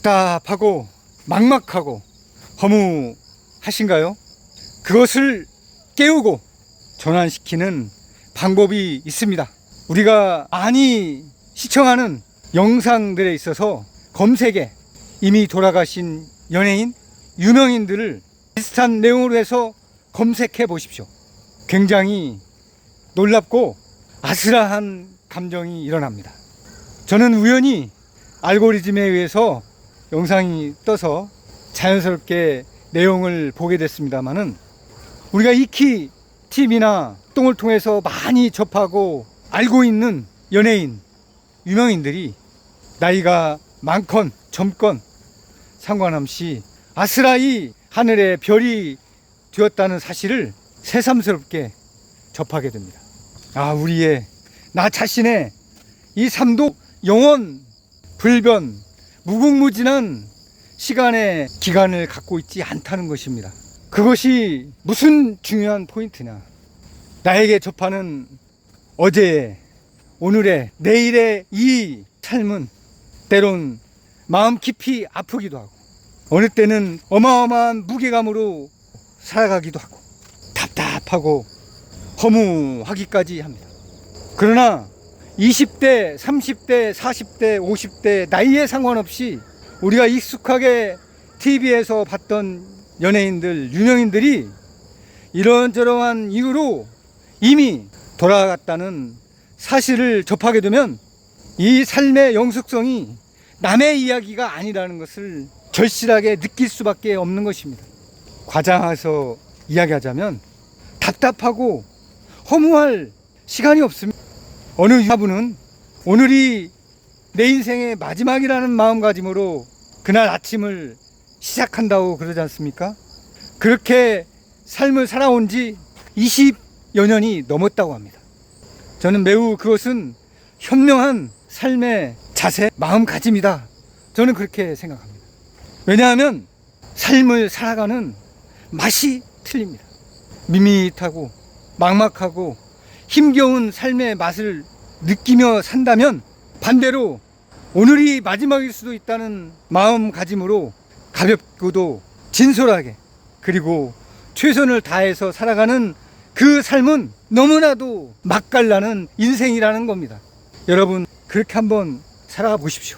답답하고 막막하고 허무하신가요? 그것을 깨우고 전환시키는 방법이 있습니다. 우리가 많이 시청하는 영상들에 있어서 검색에 이미 돌아가신 연예인, 유명인들을 비슷한 내용으로 해서 검색해 보십시오. 굉장히 놀랍고 아슬아한 감정이 일어납니다. 저는 우연히 알고리즘에 의해서 영상이 떠서 자연스럽게 내용을 보게 됐습니다만은 우리가 익히 TV나 똥을 통해서 많이 접하고 알고 있는 연예인, 유명인들이 나이가 많건 젊건 상관없이 아스라이 하늘의 별이 되었다는 사실을 새삼스럽게 접하게 됩니다. 아, 우리의 나 자신의 이 삶도 영원 불변 무궁무진한 시간의 기간을 갖고 있지 않다는 것입니다. 그것이 무슨 중요한 포인트냐? 나에게 접하는 어제의 오늘의 내일의 이 삶은 때론 마음 깊이 아프기도 하고 어느 때는 어마어마한 무게감으로 살아가기도 하고 답답하고 허무하기까지 합니다. 그러나 20대, 30대, 40대, 50대 나이에 상관없이 우리가 익숙하게 TV에서 봤던 연예인들, 유명인들이 이런저러한 이유로 이미 돌아갔다는 사실을 접하게 되면 이 삶의 영숙성이 남의 이야기가 아니라는 것을 절실하게 느낄 수밖에 없는 것입니다. 과장해서 이야기하자면 답답하고 허무할 시간이 없습니다. 어느 유아분은 오늘이 내 인생의 마지막이라는 마음가짐으로 그날 아침을 시작한다고 그러지 않습니까? 그렇게 삶을 살아온 지 20여 년이 넘었다고 합니다. 저는 매우 그것은 현명한 삶의 자세, 마음가짐이다. 저는 그렇게 생각합니다. 왜냐하면 삶을 살아가는 맛이 틀립니다. 밋밋하고 막막하고 힘겨운 삶의 맛을 느끼며 산다면 반대로 오늘이 마지막일 수도 있다는 마음가짐으로 가볍고도 진솔하게 그리고 최선을 다해서 살아가는 그 삶은 너무나도 맛깔나는 인생이라는 겁니다. 여러분 그렇게 한번 살아가 보십시오.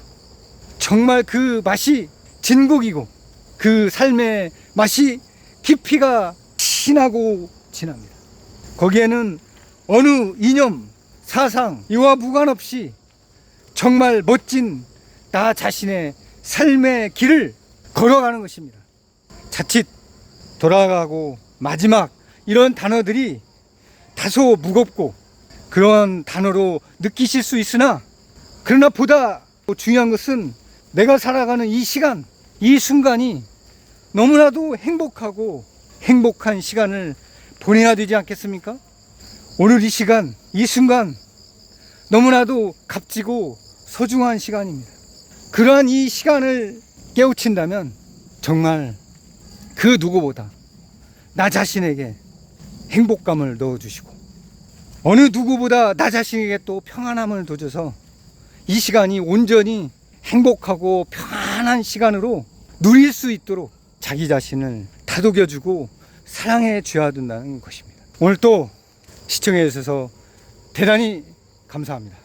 정말 그 맛이 진국이고 그 삶의 맛이 깊이가 진하고 진합니다. 거기에는 어느 이념, 사상, 이와 무관없이 정말 멋진 나 자신의 삶의 길을 걸어가는 것입니다. 자칫 돌아가고 마지막 이런 단어들이 다소 무겁고 그런 단어로 느끼실 수 있으나 그러나 보다 중요한 것은 내가 살아가는 이 시간, 이 순간이 너무나도 행복하고 행복한 시간을 보내야 되지 않겠습니까? 오늘 이 시간, 이 순간 너무나도 값지고 소중한 시간입니다. 그러한 이 시간을 깨우친다면 정말 그 누구보다 나 자신에게 행복감을 넣어주시고 어느 누구보다 나 자신에게 또 평안함을 둬줘서 이 시간이 온전히 행복하고 평안한 시간으로 누릴 수 있도록 자기 자신을 다독여주고 사랑해 줘야 된다는 것입니다. 오늘 또 시청해 주셔서 대단히 감사합니다.